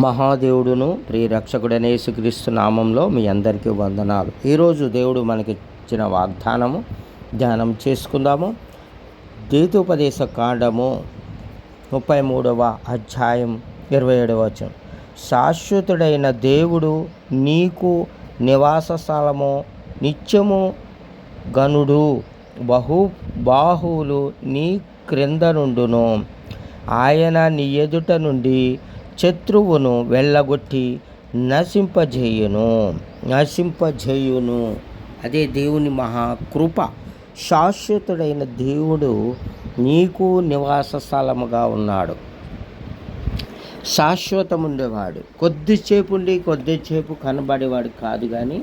మహాదేవుడును ప్రియ రక్షకుడైన యేసుక్రీస్తు నామంలో మీ అందరికీ వందనాలు. ఈరోజు దేవుడు మనకి ఇచ్చిన వాగ్దానము ధ్యానం చేసుకుందాము. దీతోపదేశ కాండము ముప్పై మూడవ అధ్యాయం ఇరవై ఏడవ వచనం. శాశ్వతుడైన దేవుడు నీకు నివాస స్థలము నిత్యము గనుడు బహు బాహువులు నీ క్రింద నుండును. ఆయన నీ ఎదుట నుండి శత్రువును వెళ్ళగొట్టి నశింపజేయును. నశింపజేయును. అదే దేవుని మహాకృప శాశ్వతుడైన దేవుడు నీకు నివాస స్థలముగా ఉన్నాడు. శాశ్వతం ఉండేవాడు కొద్దిసేపు ఉండి కొద్దిసేపు కనబడేవాడు కాదు కానీ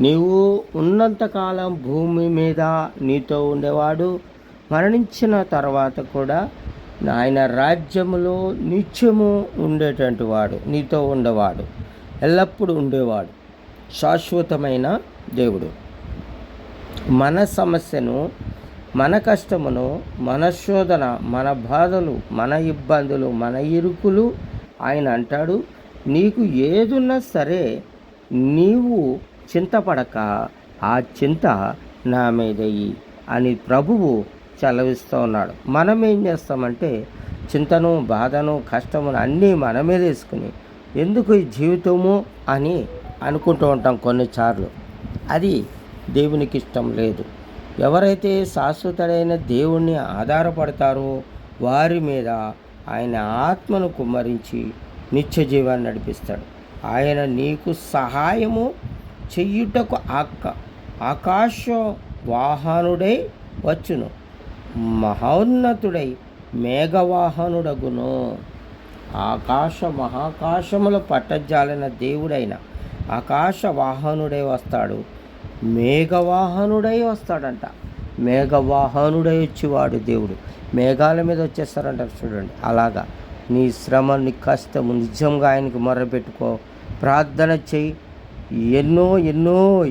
నీవు ఉన్నంతకాలం భూమి మీద నీతో ఉండేవాడు. మరణించిన తర్వాత కూడా ఆయన రాజ్యములో నిత్యము ఉండేటువంటి వాడు నీతో ఉండేవాడు ఎల్లప్పుడూ ఉండేవాడు శాశ్వతమైన దేవుడు. మన సమస్యను మన కష్టమును మన శోధన మన బాధలు మన ఇబ్బందులు మన ఇరుకులు ఆయన అంటాడు. నీకు ఏదున్నా సరే నీవు చింతపడక ఆ చింత నా మీదయ్యి అని ప్రభువు చలవిస్తూ ఉన్నాడు. మనం ఏం చేస్తామంటే చింతను బాధను కష్టమును అన్నీ మన మీద వేసుకుని ఎందుకు ఈ జీవితము అని అనుకుంటూ ఉంటాం కొన్నిసార్లు. అది దేవునికి ఇష్టం లేదు. ఎవరైతే శాశ్వతుడైన దేవుణ్ణి ఆధారపడతారో వారి మీద ఆయన ఆత్మను కుమ్మరించి నిత్య జీవాన్ని నడిపిస్తాడు. ఆయన నీకు సహాయము చెయ్యుటకు అక్క ఆకాశ వాహనుడై వచ్చును. మహోన్నతుడై మేఘవాహనుడగును. ఆకాశ మహాకాశముల పట్టజాలిన దేవుడైన ఆకాశ వాహనుడై వస్తాడు. మేఘవాహనుడై వస్తాడంట. మేఘవాహనుడై వచ్చేవాడు దేవుడు. మేఘాల మీద వచ్చేస్తారంటారు చూడండి. అలాగా నీ శ్రమ నీ కష్టము నిజంగా ఆయనకు మొర్రపెట్టుకో ప్రార్థన చెయ్యి. ఎన్నో ఎన్నో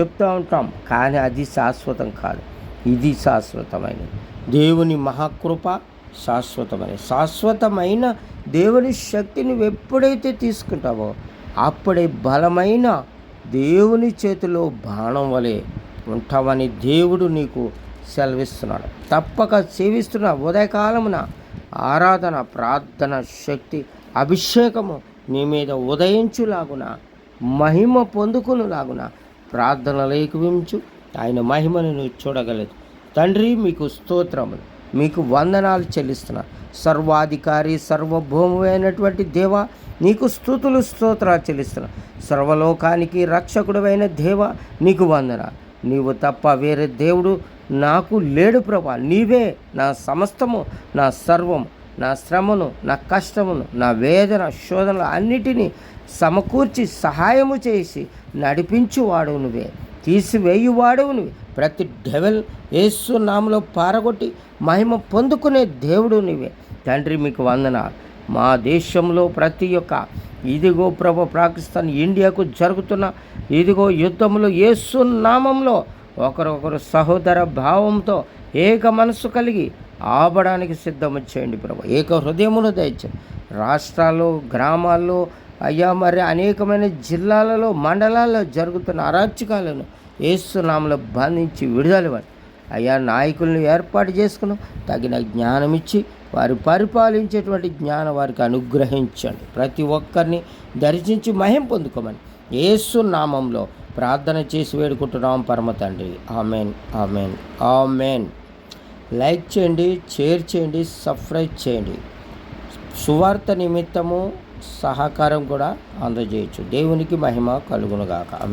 చెప్తూ ఉంటాం కానీ అది శాశ్వతం కాదు. ఇది శాశ్వతమైనది. దేవుని మహాకృప శాశ్వతమైన శాశ్వతమైన దేవుని శక్తిని నువ్వు ఎప్పుడైతే తీసుకుంటావో అప్పుడే బలమైన దేవుని చేతిలో బాణం వలె ఉంటావని దేవుడు నీకు సెలవిస్తున్నాడు. తప్పక సేవిస్తున్న ఉదయకాలమున ఆరాధన ప్రార్థన శక్తి అభిషేకము నీ మీద ఉదయించులాగున మహిమ పొందుకునులాగున ప్రార్థనలోకి వించు ఆయన మహిమను నువ్వు చూడగలదు. తండ్రి మీకు స్తోత్రములు. మీకు వందనాలు చెల్లిస్తున్నా. సర్వాధికారి సర్వభౌమైనటువంటి దేవ నీకు స్థుతులు స్తోత్రాలు చెల్లిస్తున్నా. సర్వలోకానికి రక్షకుడమైన దేవ నీకు వందన నీవు తప్ప వేరే దేవుడు నాకు లేడు ప్రభా. నీవే నా సమస్తము నా సర్వము నా శ్రమను నా కష్టమును నా వేదన శోధనలు అన్నిటినీ సమకూర్చి సహాయము చేసి నడిపించువాడు నువ్వే తీసివేయువాడు నువ్వు. ప్రతి డెవెల్ యేసు నామలో పారగొట్టి మహిమ పొందుకునే దేవుడు నువ్వే. తండ్రి మీకు వందనాలు. మా దేశంలో ప్రతి ఒక్క ఇదిగో ప్రభు పాకిస్తాన్ ఇండియాకు జరుగుతున్న ఇదిగో యుద్ధంలో యేసు నామంలో ఒకరొకరు సహోదర భావంతో ఏక మనసు కలిగి ఆపడానికి సిద్ధం చేయండి ప్రభు. ఏక హృదయమును దయచండి రాష్ట్రాల్లో గ్రామాల్లో అయ్యా మరి అనేకమైన జిల్లాలలో మండలాల్లో జరుగుతున్న అరాచకాలను ఏసునామలో బంధించి విడుదలవ్వండి అయ్యా నాయకులను ఏర్పాటు చేసుకుని తగిన జ్ఞానం ఇచ్చి వారు పరిపాలించేటువంటి జ్ఞానం వారికి అనుగ్రహించండి. ప్రతి ఒక్కరిని దర్శించి మహిం పొందుకోమని ఏసు నామంలో ప్రార్థన చేసి వేడుకుంటున్నాం పరమ తండ్రి. Amen amen amen. లైక్ చేయండి షేర్ చేయండి సబ్స్క్రైబ్ చేయండి. సువార్త నిమిత్తము సహకారం కూడా అందజేయచ్చు. దేవునికి మహిమ కలుగునుగాక. ఆమె